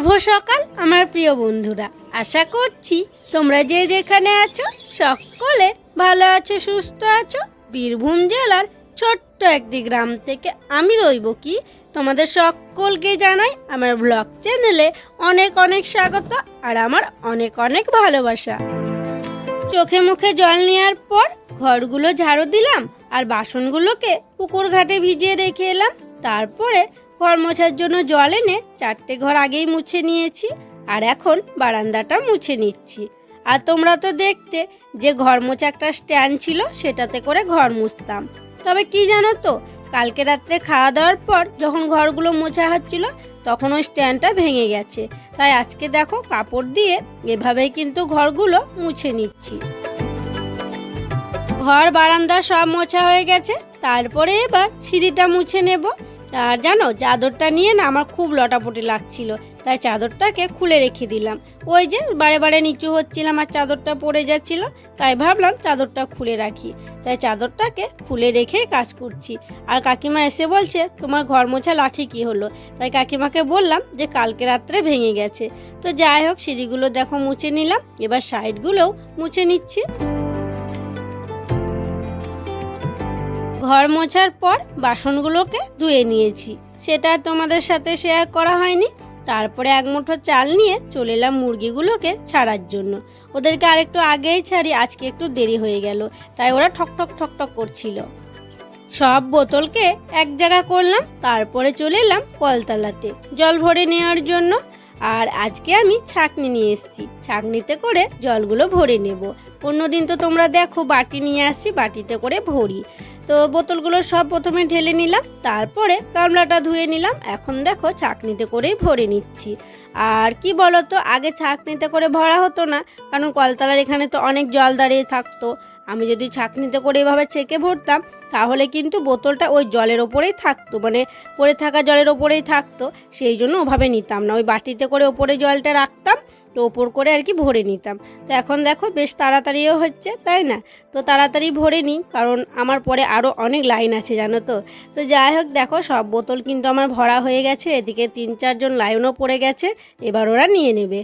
শুভ সকাল, আমার প্রিয় বন্ধুরা। আশা করছি তোমরা যে যেখানে আছো, সকলে ভালো আছো, সুস্থ আছো। বীরভূম জেলার ছোট্ট একটি গ্রাম থেকে আমি রইব কি? তোমাদের সকলকে জানাই আমার ব্লগ চ্যানেলে অনেক অনেক স্বাগত আর আমার অনেক অনেক ভালোবাসা। চোখে মুখে জল নেওয়ার পর ঘরগুলো ঝাড়ু দিলাম আর বাসনগুলোকে পুকুর ঘাটে ভিজিয়ে রেখে এলাম। তারপরে ঘর মোছার জন্য জল এনে চারটে ঘর আগেই মুছে নিয়েছি, আর এখন বারান্দাটা মুছে নিচ্ছি। আর তোমরা তো দেখতে যে ঘর মোছা একটা স্ট্যান্ড ছিল, সেটাতে করে ঘর মুছতাম। তবে কি জানো তো, কালকে রাত্রে খাওয়া দাওয়ার পর যখন ঘরগুলো মোছা হচ্ছিল, তখন ওই স্ট্যান্ডটা ভেঙে গেছে। তাই আজকে দেখো কাপড় দিয়ে এভাবেই কিন্তু ঘরগুলো মুছে নিচ্ছি। ঘর, বারান্দা সব মোছা হয়ে গেছে, তারপরে এবার সিঁড়িটা মুছে নেব। আর জানো, চাদরটা নিয়ে না আমার খুব লটাপটি লাগছিল, তাই চাদরটাকে খুলে রেখে দিলাম। ওই যে বারে বারে নিচু হচ্ছিলাম আর চাদরটা পড়ে যাচ্ছিল, তাই ভাবলাম চাদরটা খুলে রাখি। তাই চাদরটাকে খুলে রেখে কাজ করছি। আর কাকিমা এসে বলছে, তোমার ঘর মোছা লাঠি কি হলো? তাই কাকিমাকে বললাম যে, কালকে রাত্রে ভেঙে গেছে। তো যাই হোক, সিঁড়িগুলো দেখো মুছে নিলাম, এবার সাইডগুলোও মুছে নিচ্ছি। ঘর মোছার পর বাসনগুলোকে ধুয়ে নিয়েছি। সেটা তোমাদের সাথে শেয়ার করা হয়নি। তারপরে এক মুঠো চাল নিয়ে চলে এলাম মুরগিগুলোকে ছাড়ার জন্য। ওদেরকে আরেকটু আগেই ছাড়ি, আজকে একটু দেরি হয়ে গেল, তাই ওরা ঠক ঠক ঠক ঠক করছিল। সব বোতলকে এক জায়গা করলাম, তারপরে চলে এলাম কলতলাতে, জল ভরে নেওয়ার জন্য। আর আজকে আমি ছাকনি নিয়ে এসেছি। ছাকনিতে করে জলগুলো ভরে নেব। অন্যদিন তো তোমরা দেখো, বাটি নিয়ে আসছি বাটিতে করে ভরি। তো বোতলগুলো সব প্রথমে ঢেলে নিলাম, তারপরে গামলাটা ধুয়ে নিলাম। এখন দেখো ছাকনিতে করেই ভরে নিচ্ছি। আর কি বলতো, আগে ছাকনিতে করে ভরা হতো না, কারণ কলতলার এখানে তো অনেক জল দাঁড়িয়ে থাকতো। আমি যদি ছাকনিতে করে এভাবে ছেঁকে ভরতাম, তাহলে কিন্তু বোতলটা ওই জলের ওপরেই থাকতো মানে পড়ে থাকা জলের ওপরেই থাকতো। সেই জন্য ওভাবে নিতাম না। ওই বাটিতে করে ওপরে জলটা রাখতাম তো ওপর করে আর কি ভরে নিতাম। তো এখন দেখো বেশ তাড়াতাড়িও হচ্ছে, তাই না? তো তাড়াতাড়ি ভরে নিই, কারণ আমার পরে আরও অনেক লাইন আছে, জানো তো? তো যাই হোক, দেখো সব বোতল কিন্তু আমার ভরা হয়ে গেছে, এদিকে তিন চারজন লাইনও পড়ে গেছে, এবার ওরা নিয়ে নেবে।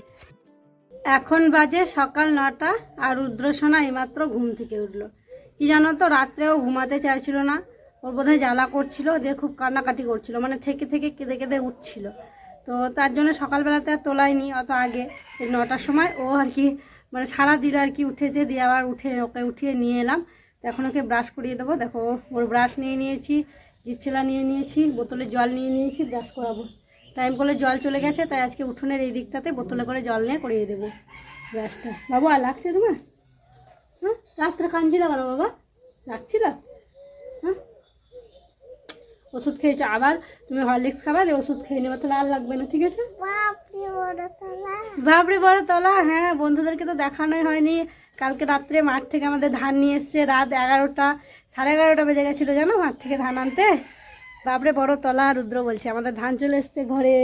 এখন বাজে সকাল নটা আর রুদ্রসোনা এইমাত্র ঘুম থেকে উঠল। কি জানো তো, রাত্রেও ঘুমাতে চাইছিল না ওর বোধহয় জ্বালা করছিল, দিয়ে খুব কান্নাকাটি করছিল মানে থেকে থেকে কেঁদে কেঁদে উঠছিল। তো তার জন্য সকালবেলাতে আর তোলাইনি অত আগে। নটার সময় ও আর কি মানে সারা দিল আর কি উঠেছে, দিয়ে আবার উঠে, ওকে উঠিয়ে নিয়ে এলাম। তো এখন ওকে ব্রাশ করিয়ে দেবো। দেখো, ওর ব্রাশ নিয়ে নিয়েছি জিপছিলা নিয়ে নিয়েছি, বোতলে জল নিয়ে নিয়েছি ব্রাশ করাবো। টাইম করলে জল চলে গেছে, তাই আজকে উঠোনের এই দিকটাতে বোতলে করে জল নিয়ে করিয়ে দেবো ব্রাশটা বাবু, আর লাগছে তোমার? হ্যাঁ? রাত্রে কাঁদছিল কেন বাবা? লাগছিল? ওষুধ খেয়েছো আবার? তুমি হরলিক্স খাবা দিয়ে ওষুধ খেয়ে নেবে তাহলে আর লাগবে না ঠিক আছে? বাপরে বড় তলা। হ্যাঁ বন্ধুদেরকে তো দেখানোই হয়নি। কালকে রাত্রে মাঠ থেকে আমাদের ধান নিয়ে এসছে রাত এগারোটা সাড়ে এগারোটা বেজে গেছিল জানো মাঠ থেকে ধান আনতে? বাপরে বড় তলা রুদ্র বলছে আমাদের ধান চলে এসছে ঘরে।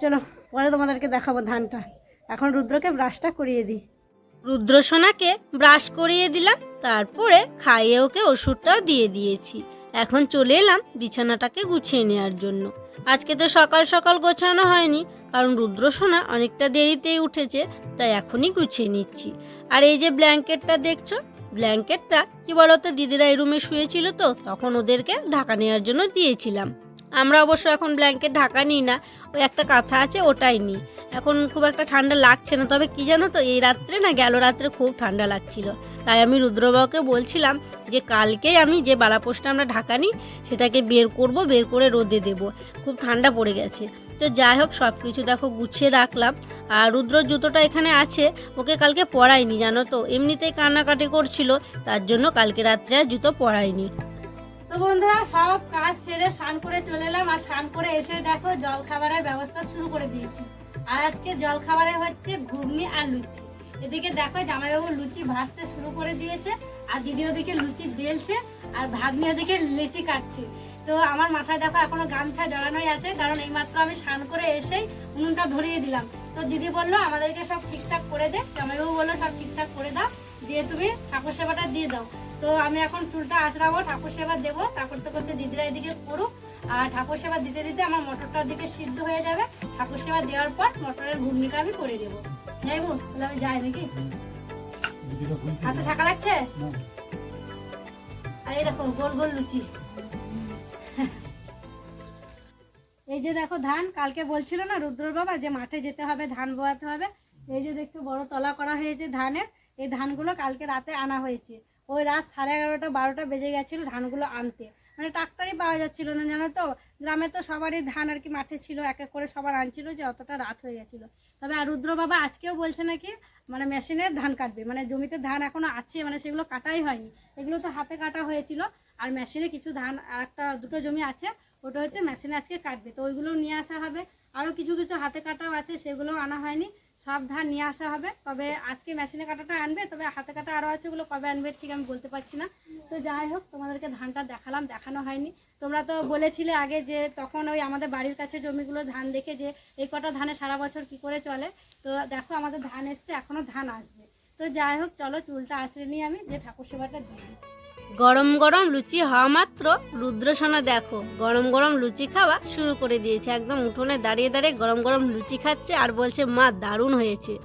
চলো পরে তোমাদেরকে দেখাবো ধানটা। এখন রুদ্রকে ব্রাশটা করিয়ে দিই। রুদ্রসোনাকে ব্রাশ করিয়ে দিলাম তারপরে খাইয়ে ওকে ওষুধটাও দিয়ে দিয়েছি। এখন চলে এলাম বিছানাটাকে গুছিয়ে নেওয়ার জন্য। আজকে তো সকাল সকাল গোছানো হয়নি, কারণ রুদ্রসোনা অনেকটা দেরিতেই উঠেছে, তাই এখনই গুছিয়ে নিচ্ছি। আর এই যে ব্ল্যাঙ্কেটটা দেখছ, ব্ল্যাঙ্কেটটা কি বলতো, দিদিরা এই রুমে শুয়েছিল তো, তখন ওদেরকে ঢাকা নেওয়ার জন্য দিয়েছিলাম। আমরা অবশ্য এখন ব্ল্যাঙ্কেট ঢাকা নিই না, ওই একটা কাঁথা আছে ওটাই নিই। এখন খুব একটা ঠান্ডা লাগছে না, তবে কি জানো তো, এই রাত্রে না গেল রাত্রে খুব ঠান্ডা লাগছিল। তাই আমি রুদ্রবাবুকে বলছিলাম যে কালকেই আমি যে বালাপোষটা আমরা ঢাকা নিই, সেটাকে বের করব, বের করে রোদে দেব। খুব ঠান্ডা পড়ে গেছে। তো যাই হোক সব কিছু দেখো গুছিয়ে রাখলাম। আর রুদ্রর জুতোটা এখানে আছে, ওকে কালকে পরাইনি, জানো তো। এমনিতেই কান্নাকাটি করছিল, তার জন্য কালকে রাত্রে আর জুতো পরাইনি। তো বন্ধুরা, সব কাজ সেরে স্নান করে চলে এলাম। আর স্নান করে এসে দেখো জল খাবারের ব্যবস্থা শুরু করে দিয়েছি। আর আজকে জল খাবারে হচ্ছে ঘুগনি আর লুচি। এদিকে দেখো, জামাইবাবু লুচি ভাজতে শুরু করে দিয়েছে। আর দিদি ওদিকে লুচি বেলছে, আর ভাগ্নি ওদিকে লেচি কাটছে। তো আমার মাথায় দেখো, এখনও গামছা জড়ানোই আছে, কারণ এইমাত্র আমি স্নান করে এসেই উনুনটা ধরিয়ে দিলাম। তো দিদি বলল, আমাদেরকে সব ঠিকঠাক করে দে। জামাইবাবু বলল, সব ঠিকঠাক করে দাও, দিয়ে তুমি ঠাকুর সেবাটা দিয়ে দাও। তো আমি এখন চুলটা আঁচড়াবো, ঠাকুর সেবা দেবো। ঠাকুর তো করতে দিদিরা এদিকে করুক। আর ঠাকুর সেবা দিতে দিতে আমার মটরটার দিকে সিদ্ধ হয়ে যাবে। ঠাকুর সেবা দেওয়ার পর মটরের ঘুগনিটা আমি করে দেবো। যাইবো তাহলে আমি যাই নাকি? হাতে ছাকা লাগছে? আর এই দেখো, গোল গোল লুচি। এই যে দেখো ধান, কালকে বলছিল না রুদ্র বাবা যে মাঠে যেতে হবে, ধান বোয়াতে হবে। এই যে দেখছ, বড় তলা করা হয়েছে ধানের। এই ধানগুলো কালকে রাতে আনা হয়েছে। ওই রাত সাড়ে এগারোটা, বারোটা বেজে গেছিল ধানগুলো আনতে। মানে ট্রাক্টরই পাওয়া যাচ্ছিল না, জানো তো? গ্রামে তো সবারই ধান আর কি মাঠে ছিল, এক এক করে সবার আনছিল যে অতটা রাত হয়ে গেছিল। তবে আর রুদ্র বাবা আজকেও বলছে নাকি মানে মেশিনের ধান কাটবে। মানে জমিতে ধান এখনও আছে মানে সেগুলো কাটাই হয়নি। এগুলো তো হাতে কাটা হয়েছিল, আর মেশিনে কিছু ধান আর একটা, দুটো জমি আছে, ওটা হচ্ছে মেশিনে আজকে কাটবে। তো ওইগুলো নিয়ে আসা হবে। আরও কিছু কিছু হাতে কাটাও আছে সেগুলো আনা হয়নি। সব ধান নিয়ে আসা হবে। তবে আজকে মেশিনে কাটাটা আনবে, তবে হাতে কাটা আরও আছে ওগুলো কবে আনবে ঠিক আমি বলতে পারছি না। তো যাই হোক, তোমাদেরকে ধানটা দেখালাম, দেখানো হয়নি। তোমরা তো বলেছিলে আগে যে তখন ওই আমাদের বাড়ির কাছে জমিগুলো ধান দেখে যে এই কটা ধানে সারা বছর কি করে চলে। তো দেখো আমাদের ধান এসছে এখনও ধান আসবে। তো যাই হোক, চলো চুলটা আঁচড়ে নিয়ে আমি, যে ঠাকুর সেবাটা দিই গরম গরম লুচি হওয়া মাত্র রুদ্রসোনা দেখো, গরম গরম লুচি খাওয়া শুরু করে দিয়েছে। একদম উঠোনে দাঁড়িয়ে দাঁড়িয়ে গরম গরম লুচি খাচ্ছে আর বলছে, মা, দারুণ হয়েছে।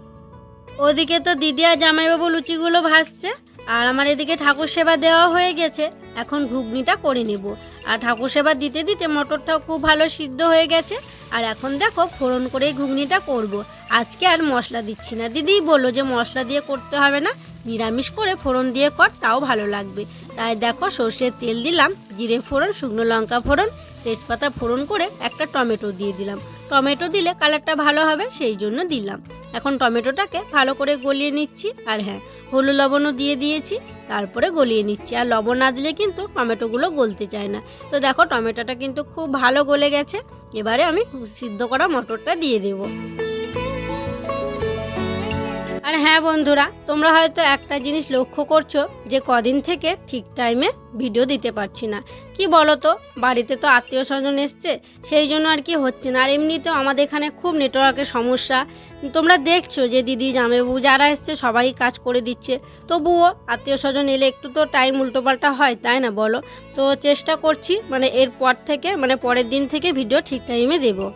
ওদিকে তো দিদি আর জামাইবাবু লুচিগুলো ভাসছে আর আমার এদিকে ঠাকুর সেবা দেওয়া হয়ে গেছে। এখন ঘুগনিটা করে নেব। আর ঠাকুর সেবা দিতে দিতে মটরটাও খুব ভালো সিদ্ধ হয়ে গেছে। আর এখন দেখো, ফোড়ন করেই ঘুগনিটা করব। আজকে আর মশলা দিচ্ছি না। দিদিই বলল যে, মশলা দিয়ে করতে হবে না। নিরামিষ করে ফোড়ন দিয়ে কর, তাও ভালো লাগবে। তাই দেখো সর্ষের তেল দিলাম, জিরে ফোড়ন, শুকনো লঙ্কা ফোড়ন, তেজপাতা ফোড়ন করে একটা টমেটো দিয়ে দিলাম। টমেটো দিলে কালারটা ভালো হবে, সেই জন্য দিলাম। এখন টমেটোটাকে ভালো করে গলিয়ে নিচ্ছি, আর হ্যাঁ হলুদ লবণও দিয়ে দিয়েছি, তারপরে গলিয়ে নিচ্ছি। আর লবণ না দিলে কিন্তু টমেটোগুলো গলতে চায় না। তো দেখো টমেটোটা কিন্তু খুব ভালো গলে গেছে, এবারে আমি সিদ্ধ করা মটরটা দিয়ে দেবো। আর হ্যাঁ বন্ধুরা, তোমরা হয়তো একটা জিনিস লক্ষ্য করছ যে কদিন থেকে ঠিক টাইমে ভিডিও দিতে পারছি না। কি বলো তো বাড়িতে তো আত্মীয় স্বজন এসছে, সেই জন্য আর কি হচ্ছে না। আর এমনিতেও আমাদের এখানে খুব নেটওয়ার্কের সমস্যা। তোমরা দেখছ যে দিদি, জামাইবাবু যারা এসছে সবাই কাজ করে দিচ্ছে। তবুও আত্মীয় স্বজন এলে একটু তো টাইম উল্টোপাল্টা হয়, তাই না বলো? তো চেষ্টা করছি মানে এরপর থেকে মানে পরের দিন থেকে ভিডিও ঠিক টাইমে দেবো।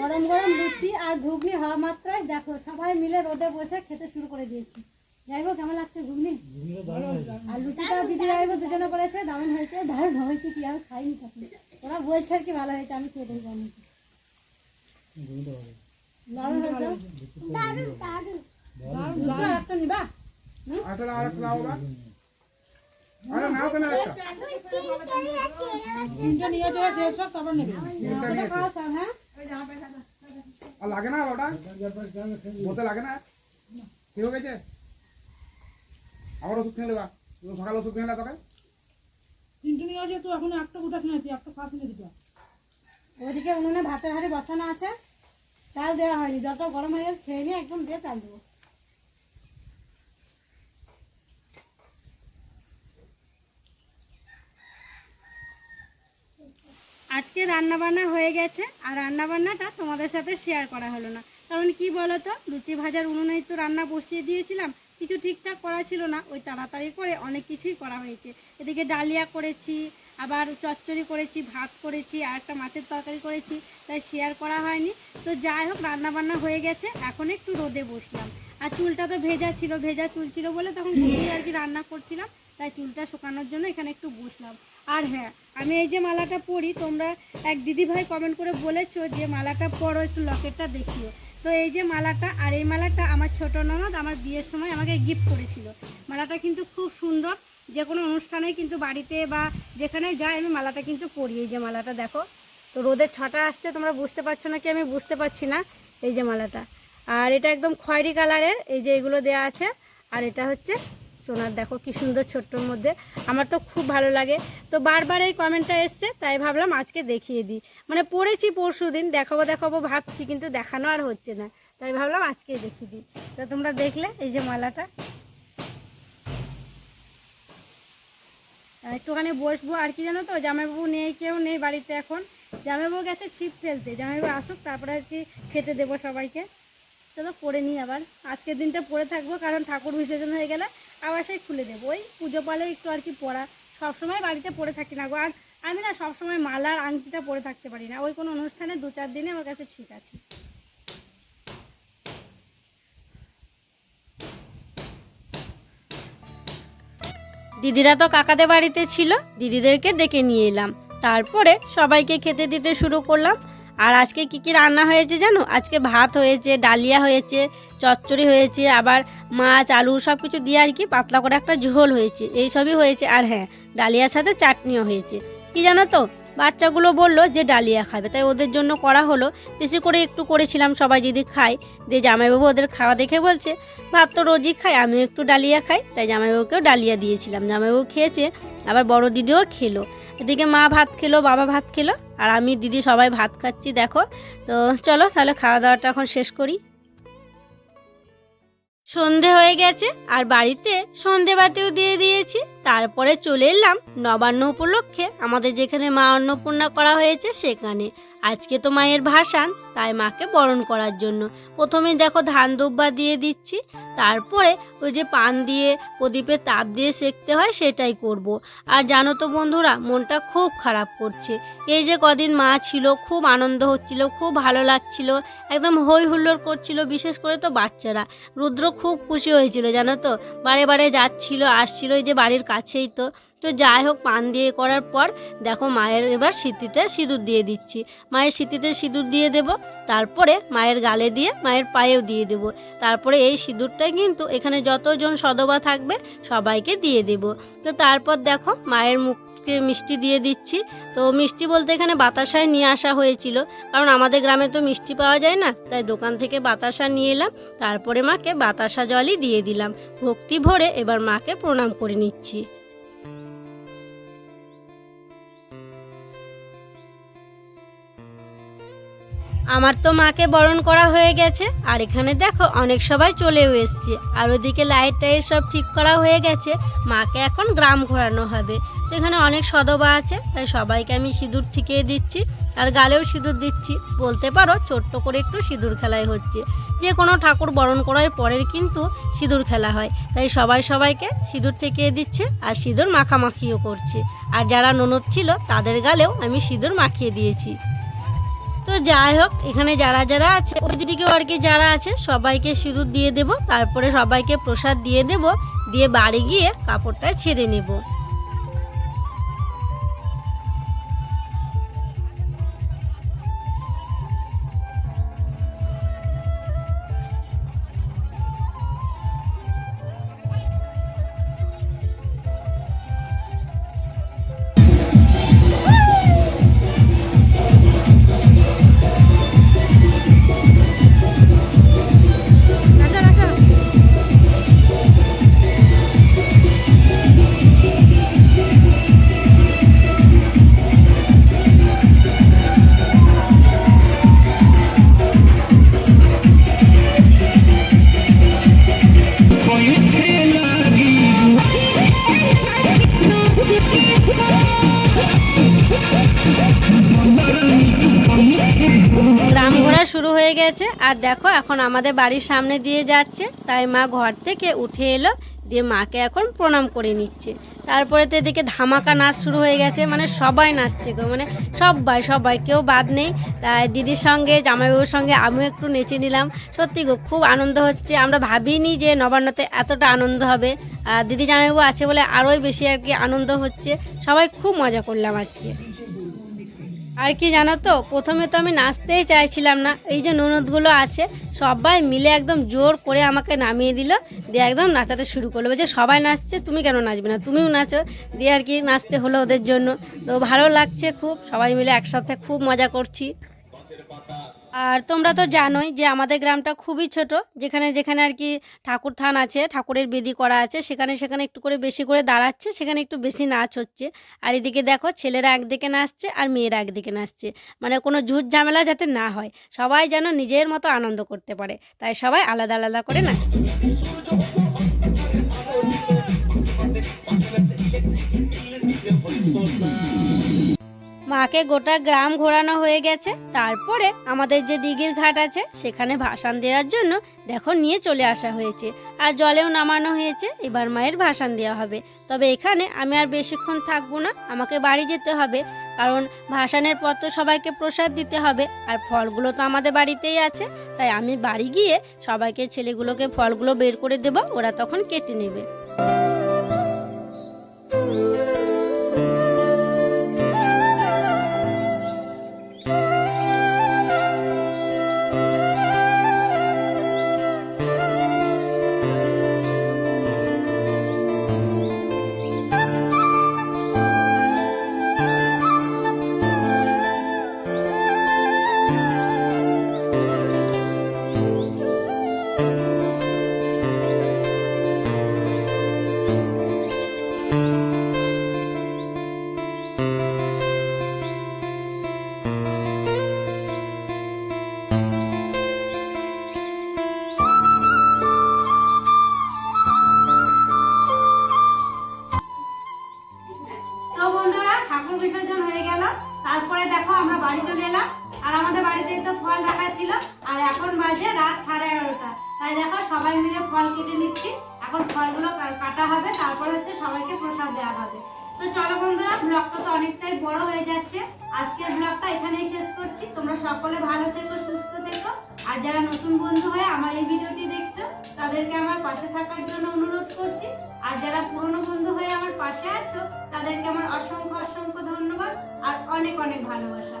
গরম গরম লুচি আর ঘুগনি হওয়া মাত্রায় দেখো সবাই মিলে রোদে বসে খেতে শুরু করে দিয়েছি। যাই হোক কেমন লাগছে ঘুগনি? আর লুচিটা দিদি যাইবো দুজনে করেছে দারুণ হয়েছে দারুণ হয়েছে কি আমি খাইনি তখন ওরা বলছে আর কি ভালো হয়েছে আমি খেয়ে দেখি কেমন দারুণ হয়েছে? একটা নিবা তিনটে নিয়ে চলে শেষ হোক তারপর নেবে। খাওয়া সব হ্যাঁ? আর লাগে না ওটা বলতে লাগে না? ঠিক হয়ে গেছে? আবার ওষুধ খেয়ে নেবা। সকালে ওষুধ খেয়ে না তোকে। তিনটে নিয়ে আছে তো এখন একটা গোটা খেয়েছি একটা খাওয়া ফেলে দিতে ওদিকে উনুনে ভাতের হাড়ি বসানো আছে। চাল দেওয়া হয়নি যত গরম হয়ে গেছে খেয়ে নিয়ে একদম দিয়ে চাল দেবো। আজকে রান্না বান্না হয়ে গেছে, আর রান্না বান্নাটা তোমাদের সাথে শেয়ার করা হলো না। কারণ কি বলো তো লুচি ভাজার উনুনেই তো রান্না বসিয়ে দিয়েছিলাম, কিছু ঠিকঠাক করা ছিল না, ওই তাড়াতাড়ি করে অনেক কিছুই করা হয়েছে। এদিকে ডালিয়া করেছি, আবার চচ্চড়ি করেছি, ভাত করেছি, আর একটা মাছের তরকারি করেছি, তাই শেয়ার করা হয়নি। তো যাই হোক রান্না বান্না হয়ে গেছে, এখন একটু রোদে বসলাম। আর চুলটা তো ভেজা ছিল, ভেজা চুল ছিল বলে তখন আর কি রান্না করছিলাম। তাই চুলটা শুকানোর জন্য এখানে একটু বসলাম। আর হ্যাঁ আমি এই যে মালাটা পরি, তোমরা এক দিদি ভাই কমেন্ট করে বলেছ যে মালাটা পরো, একটু লকেটটা দেখিও। তো এই যে মালাটা, আর এই মালাটা আমার ছোট ননদ আমার বিয়ের সময় আমাকে গিফট করেছিল। মালাটা কিন্তু খুব সুন্দর, যে কোনো অনুষ্ঠানে কিন্তু বাড়িতে বা যেখানে যাই আমি মালাটা কিন্তু পরি। এই যে মালাটা দেখো, তো রোদের ছটা আসছে, তোমরা বুঝতে পারছ না কি আমি বুঝতে পারছি না এই যে মালাটা। আর এটা একদম খয়েরি কালারের, এই যে এগুলো দেয়া আছে। আর এটা হচ্ছে সোনার, দেখো কি সুন্দর ছোট্টর মধ্যে। আমার তো খুব ভালো লাগে। তো বারবার এই কমেন্টটা এসছে, তাই ভাবলাম আজকে দেখিয়ে দিই। মানে পড়েছি পরশু দিন, দেখাবো দেখাবো, ভাবছি, কিন্তু দেখানো আর হচ্ছে না। তাই ভাবলাম আজকেই দেখিয়ে দিই। তো তোমরা দেখলে এই যে মালাটা। একটুখানি বসবো, আর কি জানো তো, জামাইবাবু নেই, কেউ নেই বাড়িতে এখন। জামাইবাবু গেছে ছিপ ফেলতে। জামাইবাবু আসুক, তারপরে আর কি খেতে দেবো সবাইকে। চলো পরে নিই আবার। আজকের দিনটা পরে থাকব, কারণ ঠাকুর বিসর্জন হয়ে গেলে আবার সেই খুলে দেবো। ওই পুজো পালে একটু আর কি পরা সবসময় বাড়িতে পরে থাকি না গো। আর আমি না সবসময় মালার আংটিটা পরে থাকতে পারি না। ওই কোনো অনুষ্ঠানে দু চার দিনে আমার কাছে ঠিক আছে। দিদিরা তো কাকাদের বাড়িতে ছিল। দিদিদেরকে ডেকে নিয়ে এলাম। তারপরে সবাইকে খেতে দিতে শুরু করলাম। আর আজকে কি কি রান্না হয়েছে জানো? আজকে ভাত হয়েছে, ডালিয়া হয়েছে, চচ্চড়ি হয়েছে, আবার মাছ, আলু সব কিছু দিয়ে আর কি পাতলা করে একটা ঝোল হয়েছে। এই সবই হয়েছে আর হ্যাঁ ডালিয়ার সাথে চাটনিও হয়েছে। কি জানো তো? বাচ্চাগুলো বলল যে ডালিয়া খাবে। তাই ওদের জন্য করা হলো। বেশি করে একটু করেছিলাম, সবাই যদি খায়। দিয়ে জামাইবাবু ওদের খাওয়া দেখে বলছে, ভাত তো রোজই খাই, আমিও একটু ডালিয়া খাই। তাই জামাইবাবুকেও ডালিয়া দিয়েছিলাম। জামাইবাবু খেয়েছে, আবার বড় দিদিও খেলো। এদিকে মা ভাত খেলো, বাবা ভাত খেলো, আর আমি দিদি সবাই ভাত খাচ্ছি, দেখো। তো চলো তাহলে খাওয়া দাওয়াটা এখন শেষ করি। সন্ধে হয়ে গেছে, আর বাড়িতে সন্ধে বাতিও দিয়ে দিয়েছি। তারপরে চলে এলাম নবান্ন উপলক্ষে আমাদের যেখানে মা অন্নপূর্ণা করা হয়েছে সেখানে। আজকে তো মায়ের ভাসান, তাই মাকে বরণ করার জন্য। প্রথমে দেখো ধান দুব্বা দিয়ে দিচ্ছি, তারপরে ওই যে পান দিয়ে প্রদীপে তাপ দিয়ে সেকতে হয় সেটাই করব। আর জানো তো বন্ধুরা, মনটা খুব খারাপ করছে। এই যে কদিন মা ছিল, খুব আনন্দ হচ্ছিল, খুব ভালো লাগছিল, একদম হই হুল্লোড় করছিল, বিশেষ করে তো বাচ্চারা। রুদ্র খুব খুশি হয়েছিল, জানো তো? বারে বারে যাচ্ছিল, আসছিল, এই যে বাড়ির কাছেই তো। তো যাই হোক, পান দিয়ে করার পর দেখো মায়ের এবার সিঁথিতে সিঁদুর দিয়ে দিচ্ছি। মায়ের সিঁথিতে সিঁদুর দিয়ে দেব, তারপরে মায়ের গালে দিয়ে মায়ের পায়েও দিয়ে দেব। তারপরে এই সিঁদুরটাই কিন্তু এখানে যতজন সদবা থাকবে সবাইকে দিয়ে দেব। তো তারপর দেখো মায়ের মুখকে মিষ্টি দিয়ে দিচ্ছি। তো মিষ্টি বলতে এখানে বাতাসায় নিয়ে আসা হয়েছিল। কারণ আমাদের গ্রামে তো মিষ্টি পাওয়া যায় না। তাই দোকান থেকে বাতাসা নিয়ে এলাম। তারপরে মাকে বাতাসা জলই দিয়ে দিলাম। ভক্তি ভরে এবার মাকে প্রণাম করে নিচ্ছি। আমার তো মাকে বরণ করা হয়ে গেছে। আর এখানে দেখো অনেক সবাই চলেও এসছে। আর ওদিকে লাইট টাইট সব ঠিক করা হয়ে গেছে। মাকে এখন গ্রাম ঘোরানো হবে। এখানে অনেক সদবা আছে, তাই সবাইকে আমি সিঁদুর ঠিকিয়ে দিচ্ছি। আর গালেও সিঁদুর দিচ্ছি। বলতে পারো ছোট্ট করে একটু সিঁদুর খেলাই হচ্ছে। যে কোনো ঠাকুর বরণ করার পরের কিন্তু সিঁদুর খেলা হয়। তাই সবাই সবাইকে সিঁদুর ঠেকিয়ে দিচ্ছে আর সিঁদুর মাখামাখিও করছে। আর যারা ননদ ছিল, তাদের গালেও আমি সিঁদুর মাখিয়ে দিয়েছি। তো যাই হোক, এখানে যারা যারা আছে ওই আর কি যারা আছে, সবাইকে সিঁদুর দিয়ে দেব। তারপরে সবাইকে প্রসাদ দিয়ে দেব। দিয়ে বাড়ি গিয়ে কাপড়টা ছেড়ে নেব। গেছে। আর দেখো, এখন আমাদের বাড়ির সামনে দিয়ে যাচ্ছে। তাই মা ঘর থেকে উঠে এলো, দিয়ে মাকে এখন প্রণাম করে নিচ্ছে। তারপরে তো এদিকে ধামাকা নাচ শুরু হয়ে গেছে। মানে সবাই নাচছে গো মানে সবাই সবাই, কেউ বাদ নেই। তাই দিদির সঙ্গে, জামাইবাবুর সঙ্গে আমিও একটু নেচে নিলাম। সত্যি গো, খুব আনন্দ হচ্ছে। আমরা ভাবিনি যে নবান্নতে এতটা আনন্দ হবে। আর দিদি জামাইবাবু আছে বলে আরোই বেশি আর কি আনন্দ হচ্ছে। সবাই খুব মজা করলাম আজকে। আর কি জানো তো? প্রথমে তো আমি নাচতেই চাইছিলাম না। এই যে ননদগুলো আছে, সবাই মিলে একদম জোর করে আমাকে নামিয়ে দিল, দিয়ে একদম নাচাতে শুরু করল। যে সবাই নাচছে, তুমি কেন নাচবে না? তুমিও নাচো। দিয়ে আর কি নাচতে হলো ওদের জন্য। তো ভালো লাগছে খুব, সবাই মিলে একসাথে খুব মজা করছি। আর তোমরা তো জানোই যে আমাদের গ্রামটা খুবই ছোট, যেখানে যেখানে আর কি ঠাকুর থান আছে, ঠাকুরের বেদি করা আছে, সেখানে সেখানে একটু করে বেশি করে দাঁড়াচ্ছে, সেখানে একটু বেশি নাচ হচ্ছে। আর এদিকে দেখো ছেলেরা একদিকে নাচছে আর মেয়েরা একদিকে নাচছে। মানে কোনো ঝুট ঝামেলা যাতে না হয়, সবাই যেন নিজের মতো আনন্দ করতে পারে, তাই সবাই আলাদা আলাদা করে নাচছে। মাকে গোটা গ্রাম ঘোরানো হয়ে গেছে। তারপরে আমাদের যে ডিগির ঘাট আছে, সেখানে ভাসান দেওয়ার জন্য দেখো নিয়ে চলে আসা হয়েছে। আর জলেও নামানো হয়েছে, এবার মায়ের ভাসান দেওয়া হবে। তবে এখানে আমি আর বেশিক্ষণ থাকব না, আমাকে বাড়ি যেতে হবে। কারণ ভাসানের পর তো সবাইকে প্রসাদ দিতে হবে, আর ফলগুলো তো আমাদের বাড়িতেই আছে। তাই আমি বাড়ি গিয়ে সবাইকে, ছেলেগুলোকে ফলগুলো বের করে দেব, ওরা তখন কেটে নেবে। বাড়ি চলে এলাম। আর আমাদের বাড়িতে তো ফল রাখা ছিল। আর এখন বাজে রাত সাড়ে এগারোটা। তাই দেখো, সবাই মিলে ফল কেটে নিচ্ছি। এখন ফলগুলো কাটা হবে, তারপর হচ্ছে সবাইকে প্রসাদ দেওয়া হবে। তো চলো বন্ধুরা, ব্লগটা তো অনেকটাই বড় হয়ে যাচ্ছে। আজকের ব্লগটা এখানেই শেষ করছি। তোমরা সকলে ভালো থেকো, সুস্থ থেকো। আর যারা নতুন বন্ধু হয়ে আমার এই ভিডিওটি দেখছ, তাদেরকে আমার পাশে থাকার জন্য অনুরোধ করছি। আর যারা পুরনো বন্ধু হয়ে আমার পাশে আছো, তাদেরকে আমার অসংখ্য অসংখ্য ধন্যবাদ। আর অনেক অনেক ভালোবাসা।